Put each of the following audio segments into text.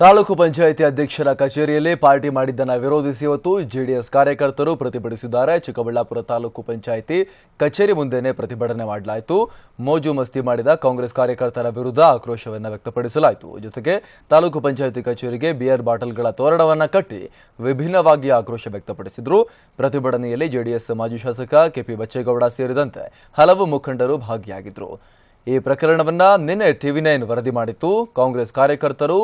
ತಾಲೂಕು ಪಂಚಾಯಿತಿ ಅಧ್ಯಕ್ಷರ ಕಚೇರಿಯಲ್ಲಿ ಪಾರ್ಟಿ ಮಾಡಿದ್ದನ್ನು ವಿರೋಧಿಸಿ ಇವತ್ತು ಜೆಡಿಎಸ್ ಕಾರ್ಯಕರ್ತರು ಪ್ರತಿಭಟಿಸಿದ್ದಾರೆ. ಚಿಕ್ಕಬಳ್ಳಾಪುರ ತಾಲೂಕು ಪಂಚಾಯಿತಿ ಕಚೇರಿ ಮುಂದೆನೇ ಪ್ರತಿಭಟನೆ ಮಾಡಲಾಯಿತು. ಮೋಜು ಮಸ್ತಿ ಮಾಡಿದ ಕಾಂಗ್ರೆಸ್ ಕಾರ್ಯಕರ್ತರ ವಿರುದ್ಧ ಆಕ್ರೋಶವನ್ನು ವ್ಯಕ್ತಪಡಿಸಲಾಯಿತು. ಜೊತೆಗೆ ತಾಲೂಕು ಪಂಚಾಯಿತಿ ಕಚೇರಿಗೆ ಬಿಯರ್ ಬಾಟಲ್ಗಳ ತೋರಣವನ್ನು ಕಟ್ಟಿ ವಿಭಿನ್ನವಾಗಿ ಆಕ್ರೋಶ ವ್ಯಕ್ತಪಡಿಸಿದ್ರು. ಪ್ರತಿಭಟನೆಯಲ್ಲಿ ಜೆಡಿಎಸ್ ಮಾಜಿ ಶಾಸಕ ಕೆಪಿ ಬಚ್ಚೇಗೌಡ ಸೇರಿದಂತೆ ಹಲವು ಮುಖಂಡರು ಭಾಗಿಯಾಗಿದ್ರು. ಈ ಪ್ರಕರಣವನ್ನ ನಿನ್ನೆ ಟಿವಿ ನೈನ್ ವರದಿ ಮಾಡಿತ್ತು. ಕಾಂಗ್ರೆಸ್ ಕಾರ್ಯಕರ್ತರು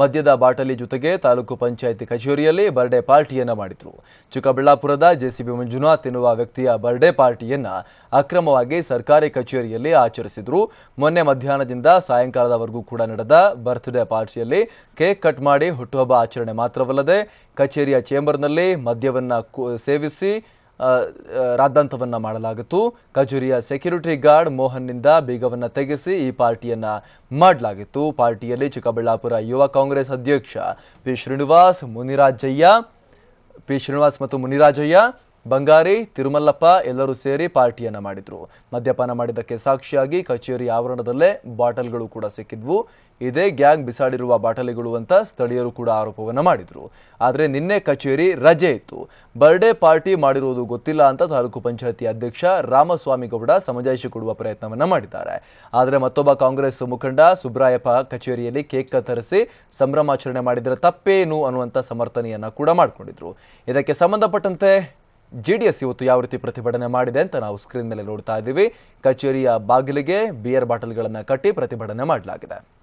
ಮದ್ಯದ ಬಾಟಲಿ ಜೊತೆಗೆ ತಾಲೂಕು ಪಂಚಾಯಿತಿ ಕಚೇರಿಯಲ್ಲಿ ಬರ್ಡೇ ಪಾರ್ಟಿಯನ್ನ ಮಾಡಿದ್ರು. ಚಿಕ್ಕಬಳ್ಳಾಪುರದ ಜೆಸಿಬಿ ಮಂಜುನಾಥ್ ಎನ್ನುವ ವ್ಯಕ್ತಿಯ ಬರ್ಡೇ ಪಾರ್ಟಿಯನ್ನ ಅಕ್ರಮವಾಗಿ ಸರ್ಕಾರಿ ಕಚೇರಿಯಲ್ಲಿ ಆಚರಿಸಿದ್ರು. ಮೊನ್ನೆ ಮಧ್ಯಾಹ್ನದಿಂದ ಸಾಯಂಕಾಲದವರೆಗೂ ಕೂಡ ನಡೆದ ಬರ್ತ್ಡೇ ಪಾರ್ಟಿಯಲ್ಲಿ ಕೇಕ್ ಕಟ್ ಮಾಡಿ ಹುಟ್ಟುಹಬ್ಬ ಆಚರಣೆ ಮಾತ್ರವಲ್ಲದೆ ಕಚೇರಿಯ ಚೇಂಬರ್ನಲ್ಲಿ ಮದ್ಯವನ್ನ ಸೇವಿಸಿ ರಾದ್ದಾಂತವನ್ನ ಮಾಡಲಾಗಿತ್ತು. ಕಚೇರಿಯ ಸೆಕ್ಯೂರಿಟಿ ಗಾರ್ಡ್ ಮೋಹನ್ನಿಂದ ಬೀಗವನ್ನು ತೆಗೆಸಿ ಈ ಪಾರ್ಟಿಯನ್ನ ಮಾಡಲಾಗಿತ್ತು. ಪಾರ್ಟಿಯಲ್ಲಿ ಚಿಕ್ಕಬಳ್ಳಾಪುರ ಯುವ ಕಾಂಗ್ರೆಸ್ ಅಧ್ಯಕ್ಷ ಪಿ ಶ್ರೀನಿವಾಸ್ ಮುನಿರಾಜಯ್ಯ, ಪಿ ಶ್ರೀನಿವಾಸ್ ಮತ್ತು ಮುನಿರಾಜಯ್ಯ ಬಂಗಾರಿ, ತಿರುಮಲ್ಲಪ್ಪ ಎಲ್ಲರೂ ಸೇರಿ ಪಾರ್ಟಿಯನ್ನ ಮಾಡಿದ್ರು. ಮದ್ಯಪಾನ ಮಾಡಿದ್ದಕ್ಕೆ ಸಾಕ್ಷಿಯಾಗಿ ಕಚೇರಿ ಆವರಣದಲ್ಲೇ ಬಾಟಲ್ಗಳು ಕೂಡ ಸಿಕ್ಕಿದ್ವು. ಇದೇ ಗ್ಯಾಂಗ್ ಬಿಸಾಡಿರುವ ಬಾಟಲಿಗಳು ಅಂತ ಸ್ಥಳೀಯರು ಕೂಡ ಆರೋಪವನ್ನು ಮಾಡಿದ್ರು. ಆದರೆ ನಿನ್ನೆ ಕಚೇರಿ ರಜೆ ಇತ್ತು. ಬರ್ಡೇ ಪಾರ್ಟಿ ಮಾಡಿರುವುದು ಗೊತ್ತಿಲ್ಲ ಅಂತ ತಾಲೂಕು ಪಂಚಾಯತಿ ಅಧ್ಯಕ್ಷ ರಾಮಸ್ವಾಮಿ ಗೌಡ ಸಮಜಾಯಿಷಿ ಕೊಡುವ ಪ್ರಯತ್ನವನ್ನ ಮಾಡಿದ್ದಾರೆ. ಆದರೆ ಮತ್ತೊಬ್ಬ ಕಾಂಗ್ರೆಸ್ ಮುಖಂಡ ಸುಬ್ರಾಯಪ್ಪ ಕಚೇರಿಯಲ್ಲಿ ಕೇಕ್ ಕತ್ತರಿಸಿ ಸಂಭ್ರಮಾಚರಣೆ ಮಾಡಿದರೆ ತಪ್ಪೇನು ಅನ್ನುವಂಥ ಸಮರ್ಥನೆಯನ್ನ ಕೂಡ ಮಾಡಿಕೊಂಡಿದ್ರು. ಇದಕ್ಕೆ ಸಂಬಂಧಪಟ್ಟಂತೆ ಜೆಡಿಎಸ್ ಇವತ್ತು ಯಾವ ರೀತಿ ಪ್ರತಿಭಟನೆ ಮಾಡಿದೆ ಅಂತ ನಾವು ಸ್ಕ್ರೀನ್ ಮೇಲೆ ನೋಡ್ತಾ ಇದ್ದೀವಿ. ಕಚೇರಿಯ ಬಾಗಿಲಿಗೆ ಬಿಯರ್ ಬಾಟಲ್ಗಳನ್ನು ಕಟ್ಟಿ ಪ್ರತಿಭಟನೆ ಮಾಡಲಾಗಿದೆ.